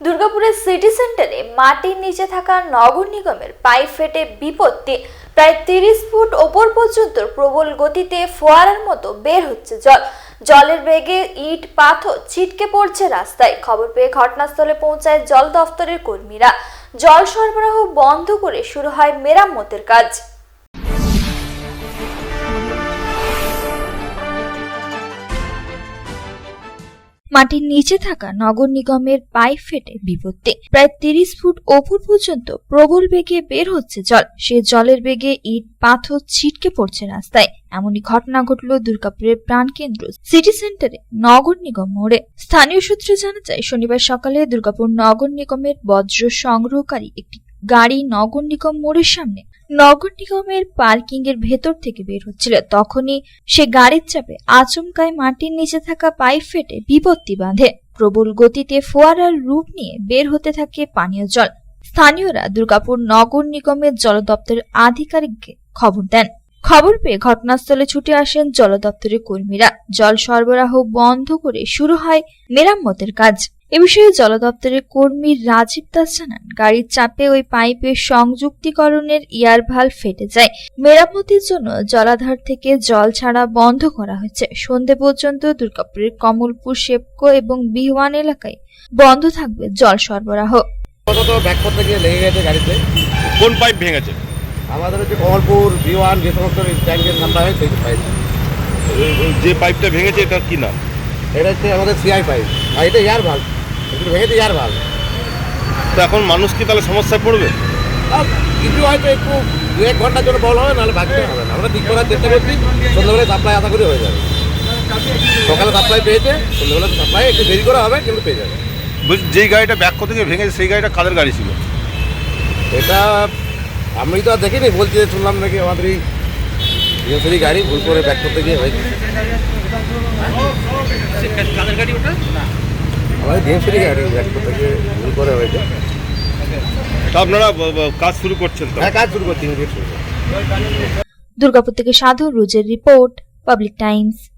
দুর্গাপুরের সিটি সেন্টারে মাটির নিচে থাকা নগর নিগমের পাইপ ফেটে বিপত্তি। প্রায় তিরিশ ফুট ওপর পর্যন্ত প্রবল গতিতে ফোয়ারার মতো বের হচ্ছে জল। জলের বেগে ইট, পাথর ছিটকে পড়ছে রাস্তায়। খবর পেয়ে ঘটনাস্থলে পৌঁছায় জল দফতরের কর্মীরা। জল সরবরাহ বন্ধ করে শুরু হয় মেরামতের কাজ। মাটির নিচে থাকা নগর নিগমের পাইপ ফেটে বিপত্তি। প্রায় তিরিশ ফুট ওপর পর্যন্ত প্রবল বেগে বের হচ্ছে জল। সে জলের বেগে ইট, পাথর ছিটকে পড়ছে রাস্তায়। এমনই ঘটনা ঘটল দুর্গাপুরের প্রাণকেন্দ্র সিটি সেন্টারে নগর নিগম মোড়ে। স্থানীয় সূত্রে জানা যায়, শনিবার সকালে দুর্গাপুর নগর নিগমের বজ্র সংগ্রহকারী একটি গাড়ি নগর নিগম মোড়ের সামনে নগর নিগমের পার্কিং এর ভেতর থেকে বের হচ্ছিল। তখনই সে গাড়ির চাপে আচমকায় মাটির নিচে থাকা পাইপ ফেটে বিপত্তি বাঁধে। প্রবল গতিতে ফোয়ারার রূপ নিয়ে বের হতে থাকে পানীয় জল। স্থানীয়রা দুর্গাপুর নগর নিগমের জল দপ্তরের আধিকারিককে খবর দেন। খবর পেয়ে ঘটনাস্থলে ছুটে আসেন জল দপ্তরের কর্মীরা। জল সরবরাহ বন্ধ করে শুরু হয় মেরামতের কাজ। এ বিষয়ে জল দপ্তরের কর্মী রাজীব দাস জানান গাড়ির চাপে ওই পাইপের সংযুক্তিকরণের ইয়ার ভালো ফেটে যায়। মেরামতির জন্য জলাধার থেকে জল ছাড়া বন্ধ করা হয়েছে। সন্ধে পর্যন্ত দুর্গাপুরের কমলপুর শেপকো এবং বিহওয়ান এলাকায় বন্ধ থাকবে জল সরবরাহ। কত ব্যাক করতে গিয়ে লেগে গেছে গাড়িতে। কোন পাইপ ভেঙেছে? আমাদের হচ্ছে কমলপুর বি ওয়ান যে সমস্ত ট্যাঙ্কের ঠান্ডা হয় সেই পাইপ। যে পাইপটা ভেঙেছে এটার কি নাম? এটা হচ্ছে আমাদের সিআই পাইপ। আর এটা এয়ার ভালো একটু ভেঙেছে এয়ার ভালো। তো এখন মানুষ কি তাহলে সমস্যায় পড়বে? আর কিছু হয়তো একটু দু এক ঘণ্টার জন্য বল হবে নাহলে ভাগতে হবে না। আমরা ঠিক করার চেষ্টা করছি সন্ধ্যাবেলায় সাপ্লাই আশা করে হয়ে যাবে। সকালে সাপ্লাই পেয়েছে সন্ধ্যাবেলা সাপ্লাই একটু দেরি করে হবে কিন্তু পেয়ে যাবে। বলছি যেই গাড়িটা ব্যাক করতে গিয়ে ভেঙেছে সেই গাড়িটা কাদের গাড়ি ছিল? এটা আমি তো আর দেখিনি বলছি যে শুনলাম নাকি আমাদের এই ডিএসএলই গাড়ি ভুল করে ব্যাক করতে গিয়ে হয়েছে। আমাদের ডিএসএলই গাড়ি ব্যাক করতে গিয়ে ভুল করে হয়েছে। তা আপনারা ব- ব- কাজ শুরু করছেন তো? হ্যাঁ কাজ শুরু করছি ইমিডিয়েট শুরু করছি। দুর্গাপুর থেকে সাধু রুজের রিপোর্ট পাবলিক টাইমস।